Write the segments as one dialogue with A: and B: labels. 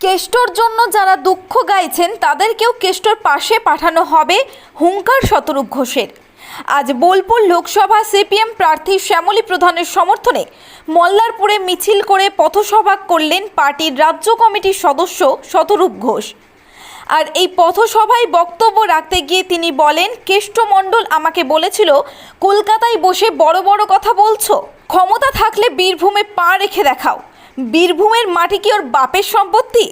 A: কেষ্টর জন্য যারা দুঃখ গাইছেন, তাদেরকেও কেষ্টর পাশে পাঠানো হবে হুঙ্কার শতরূপ ঘোষের। আজ বোলপুর লোকসভা সিপিএম প্রার্থী শ্যামলী প্রধানের সমর্থনে মল্লারপুরে মিছিল করে পথসভা করলেন পার্টির রাজ্য কমিটির সদস্য শতরূপ ঘোষ। আর এই পথসভায় বক্তব্য রাখতে গিয়ে তিনি বলেন কেষ্টমণ্ডল আমাকে বলেছিল, কলকাতায় বসে বড় বড় কথা বলছো। ক্ষমতা থাকলে বীরভূমে পা রেখে দেখাও। বীরভূমের মাটি কি ওর বাপের সম্পত্তি?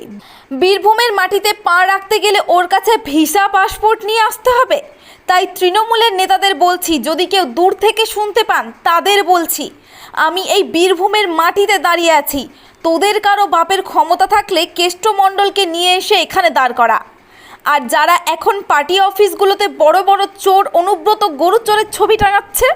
A: বীরভূমের মাটিতে পা রাখতে গেলে ওর কাছে ভিসা, পাসপোর্ট নিয়ে আসতে হবে। তাই তৃণমূলের নেতাদের বলছি, যদি কেউ দূর থেকে শুনতে পান, তাদের বলছি, আমি এই বীরভূমের মাটিতে দাঁড়িয়ে আছি। তোদের কারও বাপের ক্ষমতা থাকলে কেষ্টমণ্ডলকে নিয়ে এসে এখানে দাঁড় করা। আর যারা এখন পার্টি অফিসগুলোতে বড় বড় চোর, অনুব্রত গরু চোরের ছবি টাঙাচ্ছে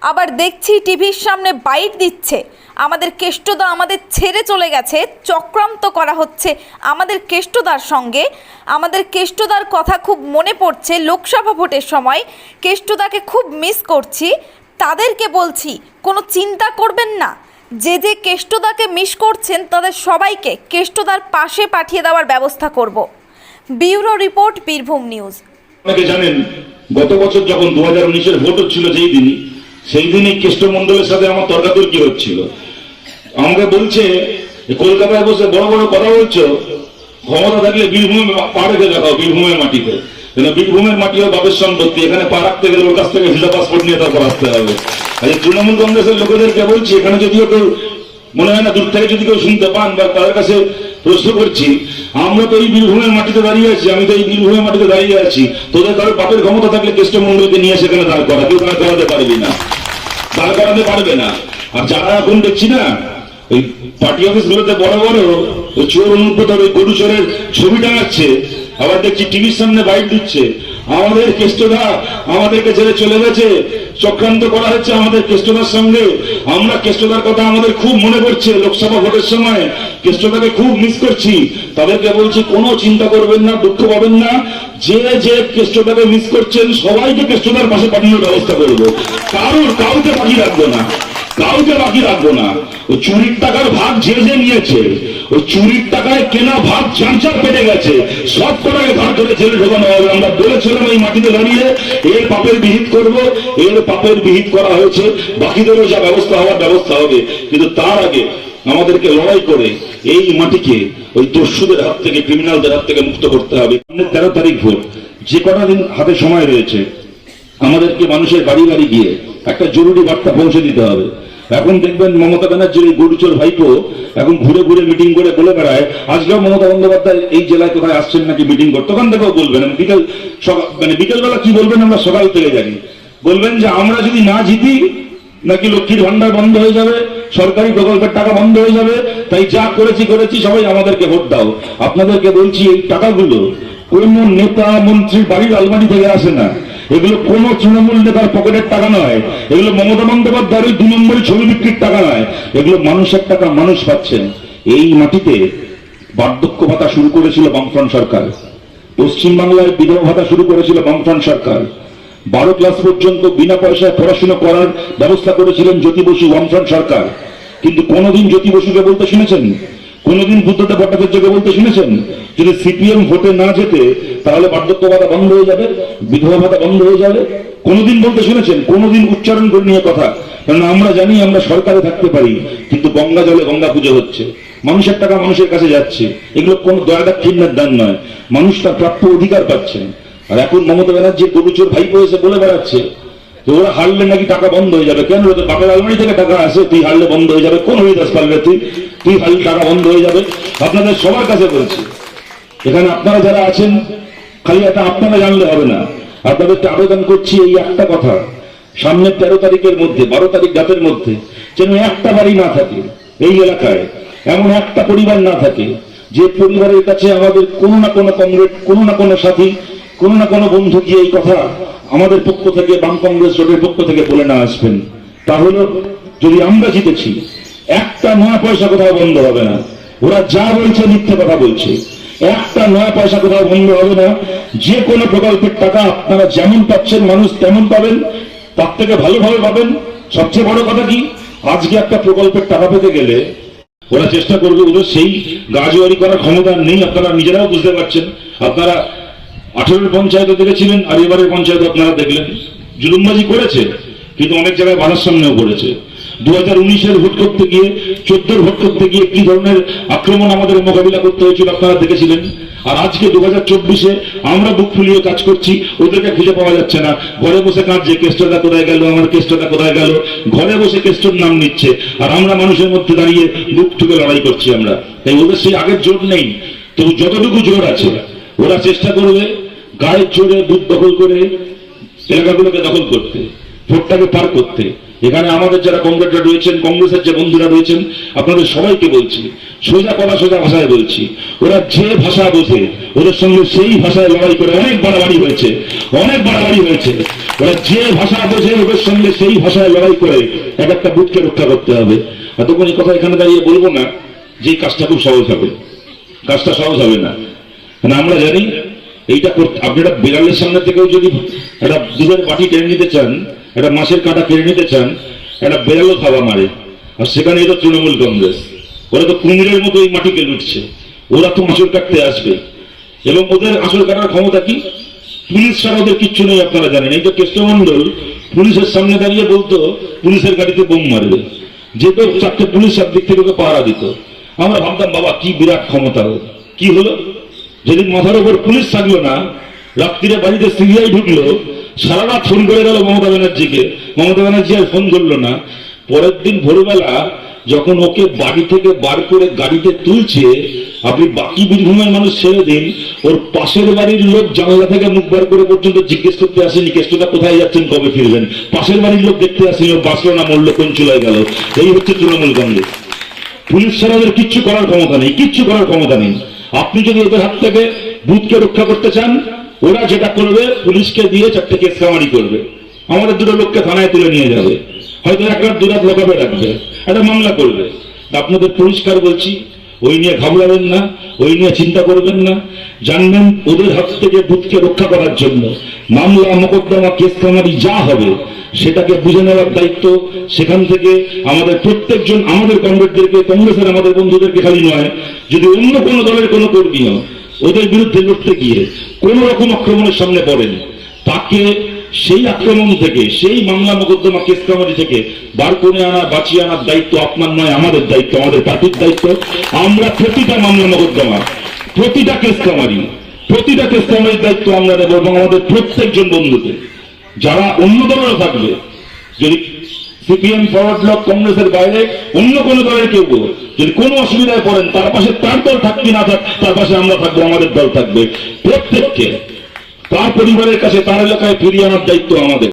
A: আবার দেখছি টিভির সামনে বাইট দিচ্ছে। আমাদের কেষ্টদা আমাদের ছেড়ে চলে গেছে, চক্রান্ত করা হচ্ছে আমাদের কেষ্টদার সঙ্গে। আমাদের কেষ্টদার কথা খুব মনে পড়ছে লোকসভা ভোটের সময়। কেষ্টদাকে খুব মিস করছি। তাদেরকে বলছি, কোনো চিন্তা করবেন না। যে যে কেষ্টদাকে মিস করছেন তাদের সবাইকে কেষ্টদার পাশে পাঠিয়ে দেওয়ার ব্যবস্থা করব। Bureau report Birbhum news.
B: জানেন, গত বছর যখন দু হাজার উনিশের ভোট হচ্ছিল, যেই দিনই সেই দিনই কেষ্টমন্ডলের সাথে আমার তর্কাতর্কি হচ্ছিল। আমাকে বলছে কলকাতায় বসে বড় বড় কথা বলছো? ক্ষমতা থাকলে বীরভূমে পা রেখে দেখাও, বীরভূমের মাটিতে। বীরভূমের মাটিও বাপের সম্পত্তি, এখানে পা রাখতে গেলে ওর কাছ থেকে ভিসা পাসপোর্ট নিয়ে তারপর আসতে হবে। আর এই তৃণমূল কংগ্রেসের লোকেদেরকে বলছি, এখানে যদিও কেউ, মনে হয় না দূর থেকে যদি কেউ শুনতে পান বা তাদের কাছে প্রশ্ন করছি, আমরা তো এই বীরভূমের মাটিতে দাঁড়িয়ে আছি, আমি তো এই বীরভূমের মাটিতে দাঁড়িয়ে আছি। তোদের কারোর বাপের ক্ষমতা থাকলে কেষ্টমন্ডলকে নিয়ে সেখানে দাঁড় করা, কেউ দাঁড় করাতে পারবি না। দাঁড় করাতে পারবে না। আর যারা এখন দেখছি না, ওই পার্টি অফিস গুলোতে বড় বড় ওই চোর অনুব্রত ওই গরু চোরের ছবি টাঙাচ্ছে আবার দেখছি টিভির সামনে বাইক দিচ্ছে? আমাদের কেষ্টদা আমাদেরকে ছেড়ে চলে গেছে। চক্রান্ত করা হচ্ছে আমাদের কেষ্টদার সঙ্গে। আমরা কেষ্টদার কথা আমাদের খুব মনে পড়ছে লোকসভা ভোটের সময়। কেষ্টদাকে খুব মিস করছি। তাদেরকে বলছি, কোনো চিন্তা করবেন না, দুঃখ পাবেন না। যে যে কেষ্টদাকে মিস করছেন, সবাইকে কেষ্টদার পাশে পাঠানোর ব্যবস্থা করব। কারোর কাউকে পাঠিয়ে রাখব না। কাউকে বাকি রাখব না। ওই চুরির টাকার ভাগ যে নিয়েছে। ওই চুরির টাকায় কেনা ভাগ চার চার পেটে গেছে। সব কটাকে ভাগ করে জেলে ঢোকানো হবে। আমরা বলেছিলাম এই মাটিতে দাঁড়িয়ে। এর পাপের বিহিত করব। এর পাপের বিহিত করা হয়েছে। বাকিদেরও যা ব্যবস্থা হওয়ার ব্যবস্থা হবে। কিন্তু তার আগে আমাদেরকে লড়াই করে এই মাটিকে ওই দস্যুদের হাত থেকে, ক্রিমিনালদের হাত থেকে মুক্ত করতে হবে। তেরো তারিখ ভোট যে কটা দিন হাতে সময় রয়েছে, আমাদেরকে মানুষের বাড়ি বাড়ি গিয়ে একটা জরুরি বার্তা পৌঁছে দিতে হবে। এখন দেখবেন মমতা ব্যানার্জির এই গরুচোর ভাইপো এখন ঘুরে ঘুরে মিটিং করে বলে বেড়ায়, আজকেও মমতা বন্দ্যোপাধ্যায় এই জেলায় কোথায় আসছেন নাকি মিটিং করতে? তখন থেকেও বলবেন বিকেল মানে বিকেলবেলা কি বলবেন আমরা সকাল থেকে জানি। বলবেন যে আমরা যদি না জিতি, নাকি লক্ষ্মীর ভান্ডার বন্ধ হয়ে যাবে, সরকারি প্রকল্পের টাকা বন্ধ হয়ে যাবে, তাই যা করেছি করেছি, সবাই আমাদেরকে ভোট দাও। আপনাদেরকে বলছি এই টাকাগুলো কোন নেতা মন্ত্রীর বাড়ির আলমারি থেকে আসে না। এগুলো কোন তৃণমূল নেতার পকেটের টাকা নয়। এগুলো মমতা বন্দ্যোপাধ্যায়ের দু নম্বরের ছবি বিক্রির টাকা নয়। এগুলো মানুষের টাকা, মানুষ পাচ্ছেন। এই মাটিতে বার্ধক্য ভাতা শুরু করেছিল বামফ্রন্ট সরকার। পশ্চিমবাংলায় বিধবা ভাতা শুরু করেছিল বামফ্রন্ট সরকার। বারো ক্লাস পর্যন্ত বিনা পয়সায় পড়াশোনা করার ব্যবস্থা করেছিলেন জ্যোতি বসু বামফ্রন্ট সরকার। কিন্তু কোনোদিন জ্যোতি বসুকে বলতে শুনেছেন? কোনোদিন বুদ্ধদেব ভট্টাচার্যকে বলতে শুনেছেন? যদি সিপিএম ভোটে না যেতে তাহলে বার্ধক্য ভাতা বন্ধ হয়ে যাবে বিধবা ভাতা বন্ধ হয়ে যাবে। কোনোদিন বলতে শুনেছেন? কোনোদিন উচ্চারণ করে নিয়ে কথা। কারণ আমরা জানি আমরা সরকারে থাকতে পারি, কিন্তু গঙ্গা জলে গঙ্গা পুজো হচ্ছে। মানুষের টাকা মানুষের কাছে যাচ্ছে। এগুলো কোনো দয়াদার চিহ্নের দান নয়। মানুষ তার প্রাপ্য অধিকার পাচ্ছেন। আর এখন মমতা ব্যানার্জি গরুচোর ভাইপো এসে বলে বেড়াচ্ছে ওরা হারলে নাকি টাকা বন্ধ হয়ে যাবে। কেন তোর বাপের আলমারি থেকে টাকা আসে? তুই হারলে বন্ধ হয়ে যাবে। কোন হরিদাস পারবে তুই? তুই হারলে টাকা বন্ধ হয়ে যাবে। আপনাদের সবার কাছে বলছি, এখানে আপনারা যারা আছেন, খালি এটা আপনারা জানলে হবে না। আপনাদেরকে আবেদন করছি এই একটা কথা। সামনের তেরো তারিখের মধ্যে, বারো তারিখ রাতের মধ্যে, যেন একটা বাড়ি না থাকে এই এলাকায়, এমন একটা পরিবার না থাকে, যে পরিবারের কাছে আমাদের কোনো না কোনো কংগ্রেস কোনো না কোনো সাথী, কোনো না কোনো বন্ধু গিয়ে এই কথা আমাদের পক্ষ থেকে বাম কংগ্রেস জোটের পক্ষ থেকে বলে না আসবেন। তাহলে যদি আমরা জিতেছি, একটা নয়া পয়সা কোথাও বন্ধ হবে না। ওরা যা বলছে মিথ্যে কথা বলছে। একটা নয়া পয়সা কোথাও বন্ধ হবে না। যে কোনো প্রকল্পের টাকা আপনারা যেমন পাচ্ছেন, মানুষ তেমন পাবেন, তার থেকে ভালোভাবে পাবেন। সবচেয়ে বড় কথা কি? আজকে একটা প্রকল্পের টাকা পেতে গেলে ওরা চেষ্টা করবে, ওদের সেই গাজোয়ারি করার ক্ষমতা নেই, আপনারা নিজেরাও বুঝতে পারছেন। আপনারা আঠেরোর পঞ্চায়েতে দেখেছিলেন, আর এবারের পঞ্চায়েত আপনারা দেখলেন। জুলুমবাজি করেছে, কিন্তু অনেক জায়গায় বাধার সামনেও পড়েছে। দু হাজার উনিশের ভোট করতে গিয়ে, চোদ্দোর ভোট করতে গিয়ে কি ধরনের আক্রমণ আমাদের মোকাবিলা করতে হয়েছিল আপনারা দেখেছিলেন? আর আজকে দু হাজার চব্বিশে আমরা বুক ফুলিয়ে কাজ করছি, ওদেরকে খুঁজে পাওয়া যাচ্ছে না। ঘরে বসে কাঁদছে কেষ্টটা কোথায় গেল? আমার কেষ্টটা কোথায় গেল? ঘরে বসে কেষ্টর নাম নিচ্ছে, আর আমরা মানুষের মধ্যে দাঁড়িয়ে বুক ঠুকে লড়াই করছি আমরা। তাই ওদের সেই আগের জোর নেই। তবু যতটুকু জোর আছে ওরা চেষ্টা করবে গায়ের জোরে বুথ দখল করে এলাকাগুলোকে দখল করতে, ভোটটাকে পার করতে। এখানে আমাদের যারা কংগ্রেসরা রয়েছেন, কংগ্রেসের যে বন্ধুরা রয়েছেন, আপনাদের সবাইকে বলছি, সোজা কথা সোজা ভাষায় বলছি, ওরা যে ভাষা বোঝে, ওদের সঙ্গে সেই ভাষায় লড়াই করে অনেক বাড়াবাড়ি হয়েছে, অনেক বাড়াবাড়ি হয়েছে। ওরা যে ভাষা বোঝে, ওদের সঙ্গে সেই ভাষায় লড়াই করে এক একটা বুথকে রক্ষা করতে হবে। এতক্ষণ এই কথা এখানে দাঁড়িয়ে বলব না যে কাজটা খুব সহজ হবে। কাজটা সহজ হবে না। মানে আমরা জানি এইটা আপনি একটা বিড়ালের সামনে থেকেও যদি একটা দুধের বাটি টেনে নিতে চান, একটা মাছের কাঁটা কেড়ে নিতে চান, একটা বেড়ালও খাওয়া মারে। আর সেখানে এটা তৃণমূল কংগ্রেস। ওরা তো কুমিরের মতো এই মাটিকে লুটছে। ওরা তো মাছের কাটতে আসবে। এবং ওদের আসল কাটার ক্ষমতা কি? পুলিশ ছাড়া ওদের কিচ্ছু নেই, আপনারা জানেন। এই তো কেষ্টমন্ডল পুলিশের সামনে দাঁড়িয়ে বলতো, পুলিশের গাড়িতে বোম মারবে। যেত চারটে পুলিশ সব দিক থেকে ওকে পাহারা দিত। আমরা ভাবতাম, বাবা, কি বিরাট ক্ষমতা। কি হলো? যেদিন মাথার উপর পুলিশ থাকল না, রাত্রিরে বাড়িতে সিবিআই ঢুকলো সারা রাত ফোন করে গেল মমতা ব্যানার্জিকে। মমতা ব্যানার্জি আর ফোন করল না। পরের দিন ভোরবেলা যখন ওকে বাড়ি থেকে বার করে গাড়িতে তুলছে, আপনি বাকি বীরভূমের মানুষ ছেড়ে দিন, ওর পাশের বাড়ির লোক জানলা থেকে মুখ বার করে পর্যন্ত জিজ্ঞেস করতে আসেনি, কেষ্টটা কোথায় যাচ্ছেন, কবে ফিরবেন? পাশের বাড়ির লোক দেখতে আসেনি বাঁচলো না মরলো কোন চুলায় গেল। এই হচ্ছে তৃণমূল কংগ্রেস। পুলিশ ছাড়া কিচ্ছু করার ক্ষমতা নেই, কিচ্ছু করার ক্ষমতা নেই। আপনি যদি ওদের হাত থেকে বুথকে রক্ষা করতে চান, ওরা যেটা করবে, পুলিশকে দিয়ে চারটে কেস কামারি করবে। আমাদের দুটো লোককে থানায় তুলে নিয়ে যাবে। হয়তো এক রাত, দু লোকাবে রাখবে, একটা মামলা করবে। আপনাদের পরিষ্কার বলছি, ওই নিয়ে ঘাবড়াবেন না, ওই নিয়ে চিন্তা করবেন না। জানবেন ওদের হাত থেকে বুথকে রক্ষা করার জন্য মামলা, মোকদ্দমা, কেস কামারি যা হবে, সেটাকে বুঝে নেওয়ার দায়িত্ব সেখান থেকে আমাদের প্রত্যেকজন, আমাদের কংগ্রেসদেরকে কংগ্রেসের আমাদের বন্ধুদেরকে খালি নয় যদি অন্য কোনো দলের কোনো কর্মীও ওদের বিরুদ্ধে লড়তে গিয়ে কোন রকম আক্রমণের সামনে পড়েন, তাকে সেই আক্রমণ থেকে, সেই মামলা মোকদ্দমা কেস কামারি থেকে বার করে আনা, বাঁচিয়ে আনার দায়িত্ব আপনার নয়, আমাদের দায়িত্ব, আমাদের পার্টির দায়িত্ব। আমরা প্রতিটা মামলা মোকদ্দমা, প্রতিটা কেস কামারি প্রতিটা কেস কামারির দায়িত্ব আমরা নেব এবং আমাদের প্রত্যেকজন বন্ধুকে। যারা অন্য দলেরও থাকবে, যদি সিপিএম ফরওয়ার্ড ব্লক, কংগ্রেসের বাইরে অন্য কোন দলের কেউ যদি কোনো অসুবিধায় পড়েন, তার পাশে তার দল থাকবে না থাক, তার পাশে আমরা থাকব, আমাদের দল থাকবে। প্রত্যেককে, তার পরিবারের কাছে, তার এলাকায় ফিরিয়ে আনার দায়িত্ব আমাদের।